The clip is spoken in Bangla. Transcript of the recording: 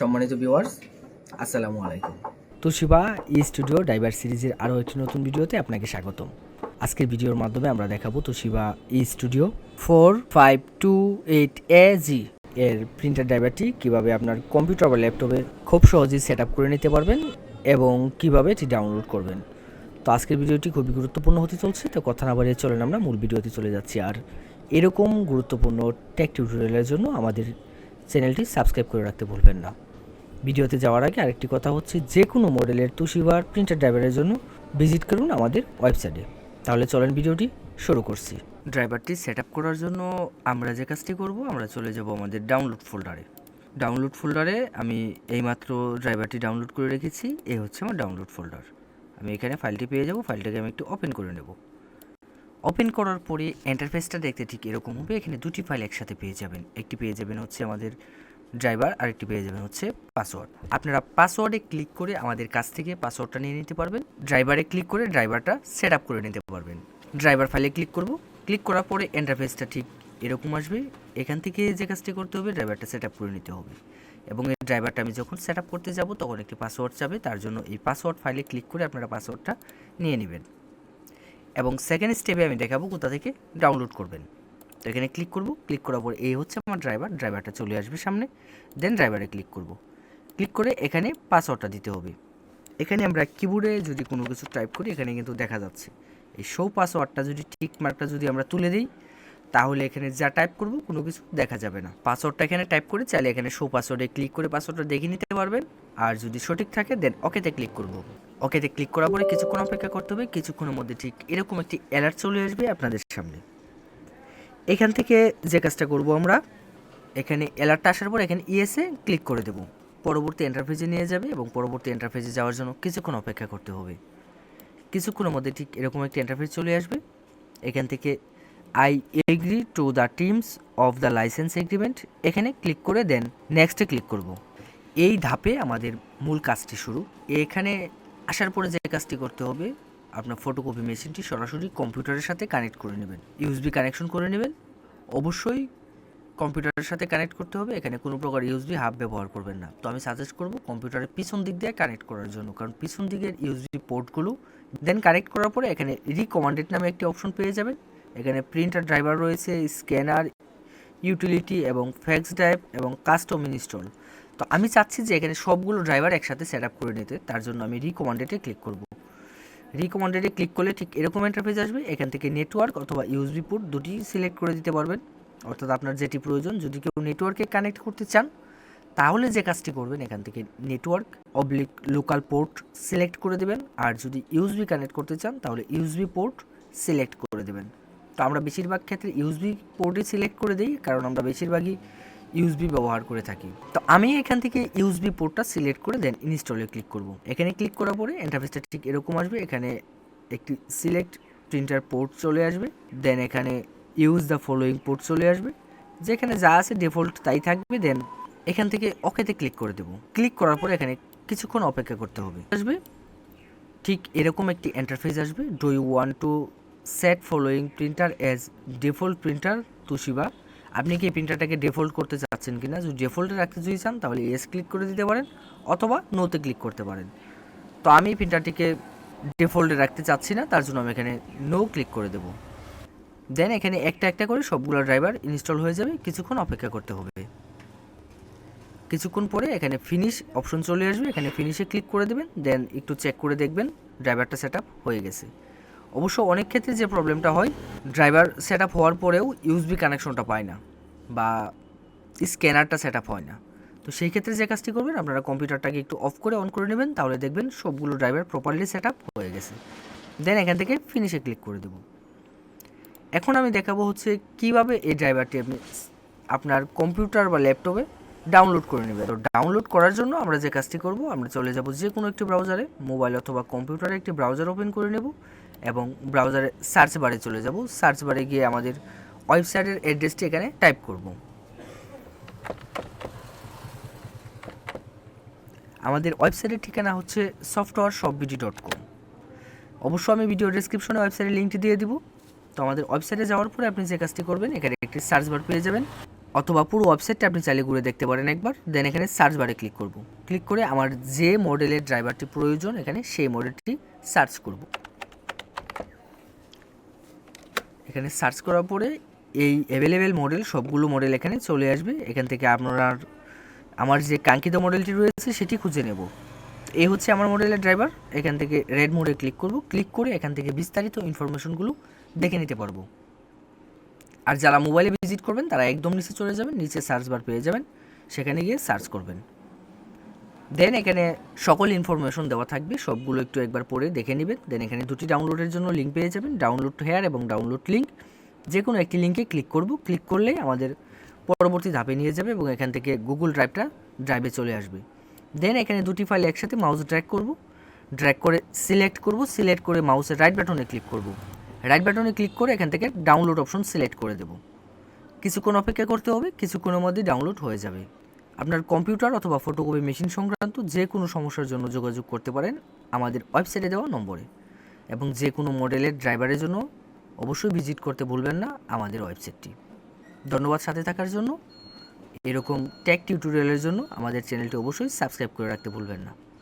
সম্মানিত ভিউয়ার্স আসসালামু আলাইকুম। তোশিবা ই স্টুডিও ডাইভার সিরিজের আরও একটি নতুন ভিডিওতে আপনাকে স্বাগতম। আজকের ভিডিওর মাধ্যমে আমরা দেখাবো Toshiba e studio four five two eight A G এর প্রিন্টার ড্রাইভারটি কীভাবে আপনার কম্পিউটার বা ল্যাপটপে খুব সহজেই সেট করে নিতে পারবেন এবং কীভাবে এটি ডাউনলোড করবেন। তো আজকের ভিডিওটি খুবই গুরুত্বপূর্ণ হতে চলছে, তো কথা না বাড়িয়ে চলেন আমরা মূল ভিডিওতে চলে যাচ্ছি। আর এরকম গুরুত্বপূর্ণ টেক টিউটোরিয়ালের জন্য আমাদের চ্যানেলটি সাবস্ক্রাইব করে রাখতে ভুলবেন না। ভিডিওতে যাওয়ার আগে আরেকটি কথা হচ্ছে যে কোনো মডেলের তুষিবার প্রিন্টার ড্রাইভারের জন্য ভিজিট করুন আমাদের ওয়েবসাইটে তাহলে চলেন ভিডিওটি শুরু করছি। ড্রাইভারটি সেট করার জন্য আমরা যে কাজটি করব, আমরা চলে যাব আমাদের ডাউনলোড ফোল্ডারে ডাউনলোড ফোল্ডারে আমি এইমাত্র ড্রাইভারটি ডাউনলোড করে রেখেছি এই হচ্ছে আমার ডাউনলোড ফোল্ডার আমি এখানে ফাইলটি পেয়ে যাব ফাইলটাকে আমি একটু ওপেন করে নেব। ওপেন করার পরে ইন্টারফেসটা দেখতে ঠিক এরকম হবে, এখানে দুটি ফাইল একসাথে পেয়ে যাবেন। একটি পেয়ে যাবেন হচ্ছে আমাদের ড্রাইভার আরেকটি পেয়ে যাবেন হচ্ছে পাসওয়ার্ড। আপনারা পাসওয়ার্ডে ক্লিক করে আমাদের কাছ থেকে পাসওয়ার্ডটা নিয়ে নিতে পারবেন। ড্রাইভারে ক্লিক করে ড্রাইভারটা সেট আপ করে নিতে পারবেন। ড্রাইভার ফাইলে ক্লিক করব। ক্লিক করার পরে ইন্টারফেসটা ঠিক এরকম আসবে। এখান থেকে যে কাজটি করতে হবে, ড্রাইভারটা সেট আপ করে নিতে হবে। এবং এই ড্রাইভারটা আমি যখন সেট আপ করতে যাব, তখন একটি পাসওয়ার্ড চাবে তার জন্য এই পাসওয়ার্ড ফাইলে ক্লিক করে আপনারা পাসওয়ার্ডটা নিয়ে নেবেন। এবং সেকেন্ড স্টেপে আমি দেখাবো কোথা থেকে ডাউনলোড করবেন। তো এখানে ক্লিক করব। ক্লিক করার পর এই হচ্ছে আমার ড্রাইভার ড্রাইভারটা চলে আসবে সামনে। দেন ড্রাইভারে ক্লিক করব। ক্লিক করে এখানে পাসওয়ার্ডটা দিতে হবে। এখানে আমরা কিবোর্ডে যদি কোনো কিছু টাইপ করি, এখানে কিন্তু দেখা যাচ্ছে। এই শো পাসওয়ার্ডটা যদি ঠিক মার্কটা যদি আমরা তুলে দিই, তাহলে এখানে যা টাইপ করব, কোনো কিছু দেখা যাবে না। পাসওয়ার্ডটা এখানে টাইপ করে চাইলে এখানে শো পাসওয়ার্ডে ক্লিক করে পাসওয়ার্ডটা দেখে নিতে পারবেন। আর যদি সঠিক থাকে দেন ওকেতে ক্লিক করব। ওকেতে ক্লিক করার পরে কিছুক্ষণ অপেক্ষা করতে হবে। কিছুক্ষণের মধ্যে ঠিক এরকম একটি অ্যালার্ট চলে আসবে আপনাদের সামনে। এখান থেকে যে কাজটা করব আমরা, এখানে অ্যালার্টটা আসার পর এখানে ইএসএ ক্লিক করে দেব। পরবর্তী ইন্টারফেসে নিয়ে যাবে এবং পরবর্তী ইন্টারফেসে যাওয়ার জন্য কিছুক্ষণ অপেক্ষা করতে হবে। কিছুক্ষণের মধ্যে ঠিক এরকম একটি এন্টারফেজ চলে আসবে। এখান থেকে I agree to the terms of the license agreement এখানে ক্লিক করে দেন নেক্সটে ক্লিক করব। এই ধাপে আমাদের মূল কাজটি শুরু। এখানে আসার পরে যে কাজটি করতে হবে আপনার ফটোকপি মেশিনটি সরাসরি কম্পিউটারের সাথে কানেক্ট করে নেবেন। ইউএসবি কানেকশন করে নেবেন। অবশ্যই কম্পিউটারের সাথে কানেক্ট করতে হবে। এখানে কোনো প্রকার ইউএসবি হাব ব্যবহার করবেন না। তো আমি সাজেস্ট করব কম্পিউটারের পিছন দিক দিয়ে কানেক্ট করার জন্য। কারণ পিছন দিকের ইউএসবি পোর্টগুলো দেন কানেক্ট করার পরে এখানে রিকমান্ডেড নামে একটি অপশন পেয়ে যাবেন। এখানে প্রিন্টার ড্রাইভার রয়েছে স্ক্যানার ইউটিলিটি এবং ফ্যাক্স ড্রাইভ এবং কাস্টম ইনস্টল তো আমি চাচ্ছি যে এখানে সবগুলো ড্রাইভার একসাথে সেট আপ করে নিতে। তার জন্য আমি রিকমান্ডেডে ক্লিক করব। রিকমান্ডেডে ক্লিক করলে ঠিক এরকম ইন্টারফেস আসবে। এখান থেকে নেটওয়ার্ক অথবা ইউএসবি পোর্ট দুটি সিলেক্ট করে দিতে পারবেন। অর্থাৎ আপনার যেটি প্রয়োজন, যদি কেউ নেটওয়ার্কে কানেক্ট করতে চান, তাহলে যে কাজটি করবেন, এখান থেকে network oblique local port select করে দেবেন। আর যদি ইউএসবি কানেক্ট করতে চান, তাহলে ইউএসবি পোর্ট সিলেক্ট করে দেবেন। তো আমরা বেশিরভাগ ক্ষেত্রে ইউএসবি পোর্টই সিলেক্ট করে দিই, কারণ আমরা বেশিরভাগই ইউএসবি ব্যবহার করে থাকি। তো আমি এখান থেকে ইউএসবি পোর্টটা সিলেক্ট করে দেন ইনস্টলে ক্লিক করব। এখানে ক্লিক করার পরে ইন্টারফেসটা ঠিক এরকম আসবে। এখানে একটি সিলেক্ট প্রিন্টার পোর্ট চলে আসবে। দেন এখানে ইউজ দ্য ফলোয়িং পোর্ট চলে আসবে। যেখানে যা আছে ডিফল্ট তাই থাকবে। দেন এখান থেকে ওকেতে ক্লিক করে দেব। ক্লিক করার পরে এখানে কিছুক্ষণ অপেক্ষা করতে হবে। আসবে। ঠিক এরকম একটি ইন্টারফেস আসবে। Do you want to set following printer as default printer Toshiba আপনি কি প্রিন্টারটাকে ডিফল্ট করতে চাচ্ছেন কি না যদি ডিফল্টে রাখতে যদি চান, তাহলে এস ক্লিক করে দিতে পারেন অথবা নোতে ক্লিক করতে পারেন। তো আমি প্রিন্টারটিকে ডিফল্টে রাখতে চাচ্ছি না, তার জন্য আমি এখানে নো ক্লিক করে দেব। দেন এখানে একটা একটা করে সবগুলো ড্রাইভার ইনস্টল হয়ে যাবে, কিছুক্ষণ অপেক্ষা করতে হবে। কিছুক্ষণ পরে এখানে ফিনিশ অপশন চলে আসবে, এখানে ফিনিশে ক্লিক করে দেবেন দেন একটু চেক করে দেখবেন ড্রাইভারটা সেট হয়ে গেছে। অবশ্য অনেক ক্ষেত্রে যে প্রবলেমটা হয় ড্রাইভার সেট আপ হওয়ার পরেও ইউএসবি কানেকশনটা পায় না বা স্ক্যানারটা সেট আপ হয় না। তো সেই ক্ষেত্রে যে কাজটি করবেন, আপনারা কম্পিউটারটাকে একটু অফ করে অন করে নেবেন, তাহলে দেখবেন সবগুলো ড্রাইভার প্রপারলি সেট আপ হয়ে গেছে। দেন এখান থেকে ফিনিশে ক্লিক করে দেবো। এখন আমি দেখাবো হচ্ছে কীভাবে এই ড্রাইভারটি আপনি আপনার কম্পিউটার বা ল্যাপটপে ডাউনলোড করে নেবেন। তো ডাউনলোড করার জন্য আমরা যে কাজটি করব, আমরা চলে যাব যে কোনো একটি ব্রাউজারে মোবাইল অথবা কম্পিউটারে একটি ব্রাউজার ওপেন করে নেব। এবং ব্রাউজারে সার্চ বারে চলে যাব। সার্চ বারে গিয়ে আমাদের ওয়েবসাইটের অ্যাড্রেসটি এখানে টাইপ করব। আমাদের ওয়েবসাইটের ঠিকানা হচ্ছে সফটওয়্যার সববিডি ডট কম অবশ্য আমি ভিডিও ডিসক্রিপশনে ওয়েবসাইটের লিঙ্কটি দিয়ে দিব। তো আমাদের ওয়েবসাইটে যাওয়ার পরে আপনি যে কাজটি করবেন, এখানে একটি সার্চ বার পেয়ে যাবেন। অথবা পুরো ওয়েবসাইটটা আপনি চাইলে ঘুরে দেখতে পারেন একবার। দেন এখানে সার্চ বারে ক্লিক করব। ক্লিক করে আমার যে মডেলের ড্রাইভারটি প্রয়োজন, এখানে সেই মডেলটি সার্চ করব। এখানে সার্চ করার পরে এই অ্যাভেলেবেল মডেল সবগুলো মডেল এখানে চলে আসবে। এখান থেকে আপনার, আমার যে কাঙ্ক্ষিত মডেলটি রয়েছে সেটি খুঁজে নেব। এই হচ্ছে আমার মডেলের ড্রাইভার এখান থেকে রেড মোডে ক্লিক করব। ক্লিক করে এখান থেকে বিস্তারিত ইনফরমেশনগুলো দেখে নিতে পারব। আর যারা মোবাইলে ভিজিট করবেন, তারা একদম নিচে চলে যাবেন, নিচে সার্চ বার পেয়ে যাবেন, সেখানে গিয়ে সার্চ করবেন। দেন এখানে সকল ইনফরমেশন দেওয়া থাকবে, সবগুলো একটু একবার পড়ে দেখে নেবেন। দেন এখানে দুটি ডাউনলোডের জন্য লিঙ্ক পেয়ে যাবেন ডাউনলোড হেয়ার এবং ডাউনলোড লিঙ্ক যে কোনো একটি লিঙ্কে ক্লিক করব ক্লিক করলে আমাদের পরবর্তী ধাপে নিয়ে যাবে এবং এখান থেকে গুগল ড্রাইভটা ড্রাইভে চলে আসবে। দেন এখানে দুটি ফাইল একসাথে মাউস ড্র্যাগ করব। ড্র্যাগ করে সিলেক্ট করব সিলেক্ট করে মাউসের রাইট বাটনে ক্লিক করব। রাইট বাটনে ক্লিক করে এখান থেকে ডাউনলোড অপশন সিলেক্ট করে দেব। কিছুক্ষণ অপেক্ষা করতে হবে, কিছুক্ষণের মধ্যে ডাউনলোড হয়ে যাবে। আপনার কম্পিউটার অথবা ফটোকপি মেশিন সংক্রান্ত যে কোনো সমস্যার জন্য যোগাযোগ করতে পারেন আমাদের ওয়েবসাইটে দেওয়া নম্বরে। এবং যে কোনো মডেলের ড্রাইভারের জন্য অবশ্যই ভিজিট করতে ভুলবেন না আমাদের ওয়েবসাইটটি। ধন্যবাদ সাথে থাকার জন্য। এরকম টেক টিউটোরিয়ালের জন্য আমাদের চ্যানেলটি অবশ্যই সাবস্ক্রাইব করে রাখতে ভুলবেন না।